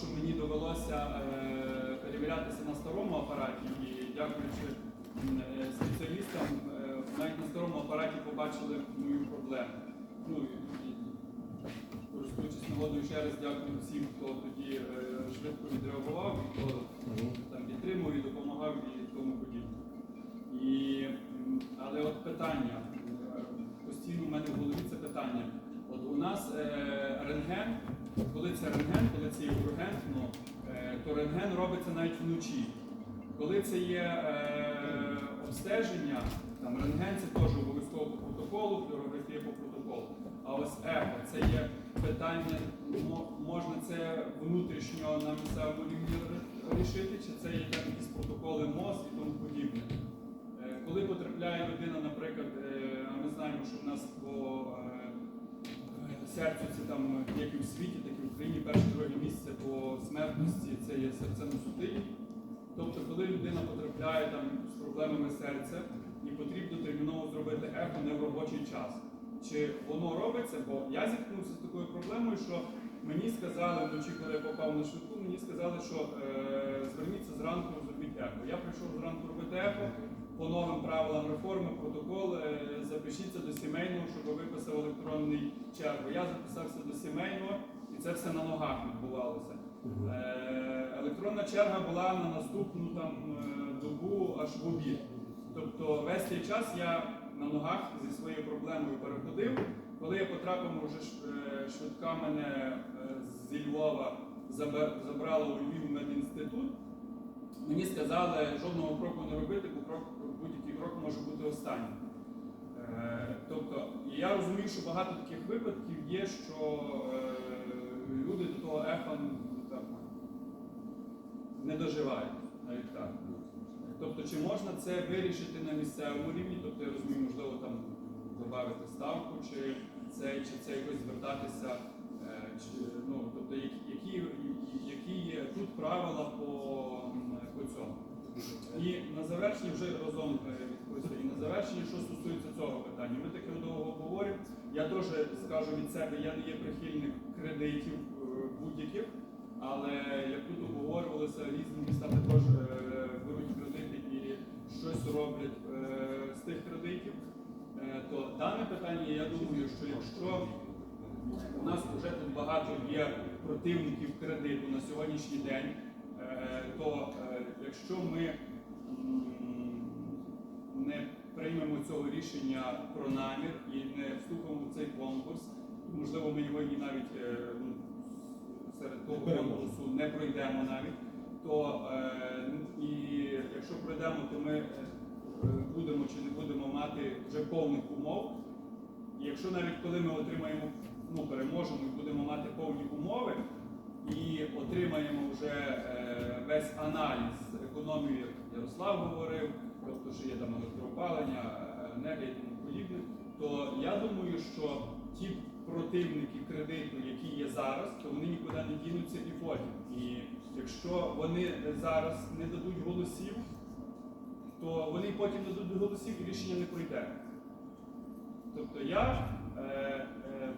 що мені довелося е, перевірятися на старому апараті, і дякуючи е, спеціалістам, е, навіть на старому апараті побачили мою проблему. Ну, користуючись нагодою, ще раз дякую всім, хто тоді швидко відреагував, хто там підтримував і допомагав і тому подібне. І, але от питання, постійно в мене в голові це питання. От у нас е, рентген, коли це рентген, коли це є ургентно, е, то рентген робиться навіть вночі. Коли це є е, обстеження, там рентген це теж обов'язково по протоколу, флюорографія по протоколу. А ось ехо це є питання, можна це внутрішньо на місцевому рівні рішити, чи це є там якісь протоколи МОЗ і тому подібне. Е, Коли потрапляє людина, наприклад, ми знаємо, що в нас по серцю це там як і в світі, так і в Україні перше друге місце по смертності це є серцево-судинні. Тобто, коли людина потрапляє там з проблемами серця і потрібно терміново зробити ехо не в робочий час. Чи воно робиться? Бо я зіткнувся з такою проблемою, що мені сказали вночі, коли я попав на швидку, мені сказали, що е, зверніться зранку, зробіть ехо. Я прийшов зранку робити ехо по новим правилам реформи, протокол, запишіться до сімейного, щоб виписав електронний чергу. Я записався до сімейного, і це все на ногах відбувалося. Е, електронна черга була на наступну там е, добу аж в обід. Тобто весь цей час я на ногах зі своєю проблемою переходив. Коли я потрапив, вже е, швидка мене зі Львова забрала у Львів медінститут. Мені сказали жодного кроку не робити, бо будь-який крок може бути останнім. Е, Тобто, я розумію, що багато таких випадків є, що е, люди до того ну, не доживають. Навіть так. Тобто, чи можна це вирішити на місцевому рівні? Тобто, я розумію, можливо, там додати ставку, чи це, чи це якось звертатися, е, чи, ну, тобто, які, які, які є тут правила по цьому. І на завершення вже разом е, відповісти. І на завершення, що стосується цього питання, ми таке довго говоримо. Я теж скажу від себе, я не є прихильник кредитів е, будь-яких, але як тут обговорювалося, різні міста також е, беруть кредити і щось роблять з тих кредитів. То дане питання, я думаю, що якщо у нас вже тут багато є противників кредиту на сьогоднішній день, то е, якщо ми не приймемо цього рішення про намір і не вступимо в цей конкурс, можливо, ми його і навіть е, ну, серед того конкурсу не пройдемо навіть, то е, і якщо пройдемо, то ми е, будемо чи не будемо мати вже повних умов. І якщо навіть коли ми отримаємо, ну переможемо і будемо мати повні умови і отримаємо вже е, весь аналіз економії, як Ярослав говорив, тобто що є там електроопалення, енергія і тому подібне, то я думаю, що ті противники кредиту, які є зараз, то вони нікуди не дінуться і потім. І якщо вони зараз не дадуть голосів, то вони потім дадуть голосів і рішення не пройде. Тобто я е, е,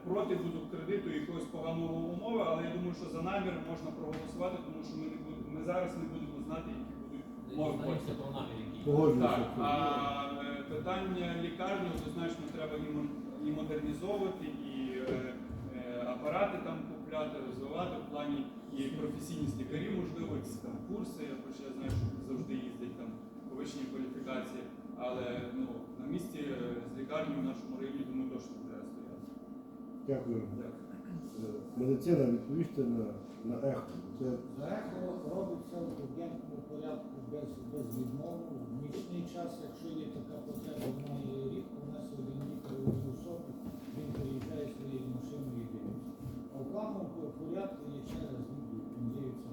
проти буду кредиту якогось поганого умови, але я думаю, що за намір можна проголосувати, тому що ми не будемо, ми зараз не будемо знати, які будуть умови. Погоджуюся. Так, а е, питання лікарні однозначно треба і модернізовувати, і е, е, апарати там купляти, розвивати в плані і професійність лікарів, можливо, якісь там курси, хоч я знаю, що завжди їздять там повищені кваліфікації, але ну, на місці з лікарні в нашому районі, думаю, точно треба стояти. Дякую. Дякую. Медицина відповісти на, на ехо. Це За ехо робиться в ургентному порядку без, без відмови. В нічний час, якщо є така потреба, має рідко, у нас один лікар у особи, він приїжджає своєю машиною і дивиться. А в плановому порядку є ще раз дивиться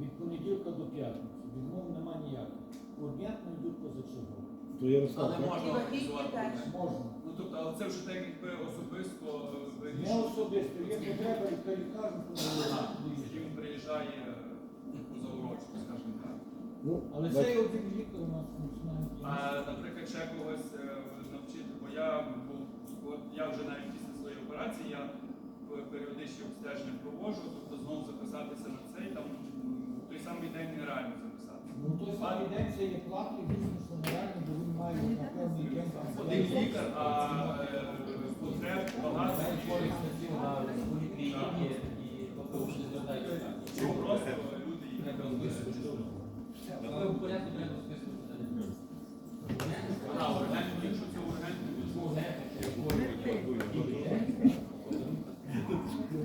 від понеділка до п'ятниці. Відмов нема ніяких. Ургентно йдуть позачергово. то Ярослав. Але можна організувати. Можна. Тобто, але це вже так, якби особисто е, вирішуєте? Не особисто, є потреба і перекажу, приїжджає е, за урочку, скажімо так. Ну, Але це є один лікар у нас А, Наприклад, ще когось е, навчити, бо я ну, бо, я вже навіть після своєї операції я періодичні обстеження проводжу, тобто знову записатися на цей, там той самий день нереально записати. Ну, Той самий день це є платний бізнес.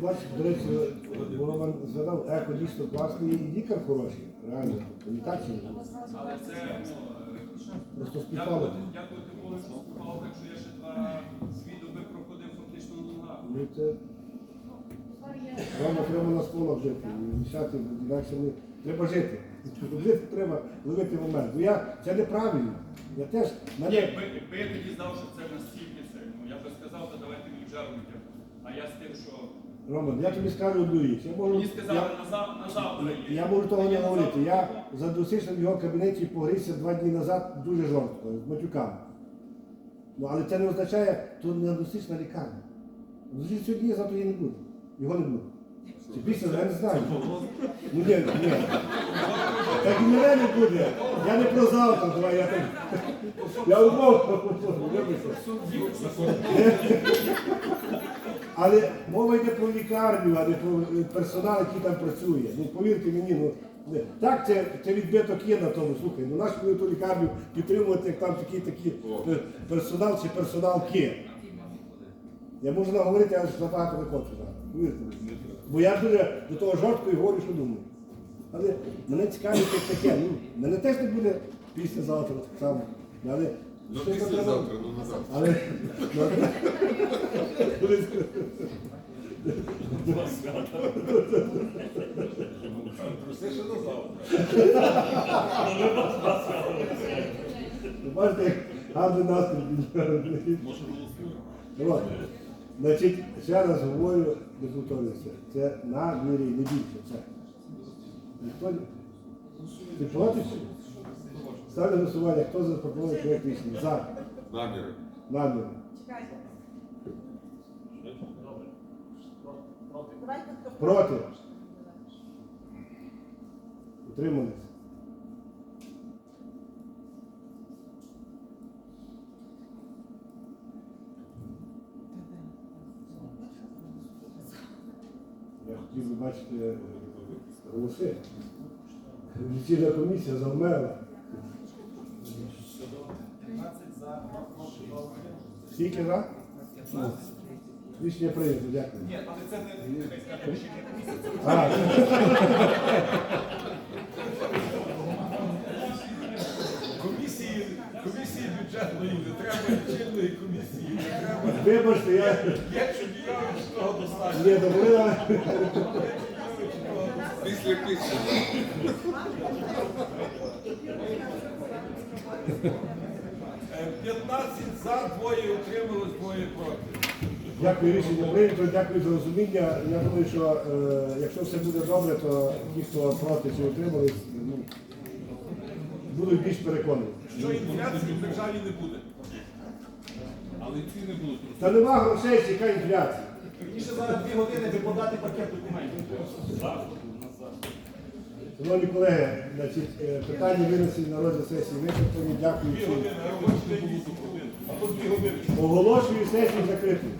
Бачиш, до речі, Роман згадав, еко дійсно класний і лікар хороший, реально. Комунікації. але це ну, е, Просто співпало. дякувати, дякувати Богу, що співпало так, що я ще два дві доби проходив фактично на ногах. Ну, це Рома треба на сполох жити, мішати, інакше ми треба жити. Жити треба ловити момент. Ну я це неправильно. Я теж Ні, мене якби, якби я тоді знав, що це настільки це, ну я би сказав, то давайте мені жару витягнути. А я з тим, що Роман, я тобі скажу одну річ. Я можу, мені сказали я, на, за- на завтра є. я можу того не на говорити. завтра Я задусився в його кабінеті і погрівся два дні назад дуже жорстко, з матюками. Ну, але це не означає, що не надусиш на лікарню. Надусиш сьогодні, завтра її не буде. Його не буде. Чи після, я не знаю. Ну ні, ні. Так і мене не буде. Я не про завтра, давай я там. Я умов. Але мова йде про лікарню, а не про е, персонал, який там працює. Ну повірте мені, ну так це, це відбиток є на тому. Слухай, ну наш ту лікарню підтримувати, як там такий такий персонал чи персоналки. Я можу наговорити, але ж забагато не хочу. Повірте мені. Бо я дуже до того жорстко і говорю, що думаю. Але мене цікавить як таке. Ну, мене теж не буде післязавтра так само. Але Ну, треба- післязавтра, ну завтра. але ну, Все ще на завтра. ви бачите, як гарний настрій. Може голосуємо. От. Значить, ще раз говорю, не повторююся, це наміри, не більше. Це. Ніхто не... Ти проти? Ставлю голосування, хто за пропонує проєкт рішення? За. Наміри. Наміри. Давайте хто Проти. Утримались. Я хотів би бачити е, голоси. Лічильна комісія завмерла. Скільки за? Рішення прийнято, дякую. Ні, але це не рішення комісії. Комісії, бюджетної не треба чинної комісії, не треба. вибачте, я того достатньо. не добрила. Після після. Е, 15 за, двоє утрималось, двоє проти. Дякую, рішення прийнято, дякую за розуміння. Я думаю, що е, якщо все буде добре, то ті, хто проти чи утримались, ну, будуть більш переконані. Що інфляції в державі не буде. Але ціни будуть. Та нема грошей, яка інфляція. Раніше зараз дві години ви подати пакет документів. Шановні колеги, значить, е, питання винесені на розгляд сесії вичерпані. Дякую Дві всім. години, а робочий день 8 хвилин. А то дві години. Оголошую сесію закритою.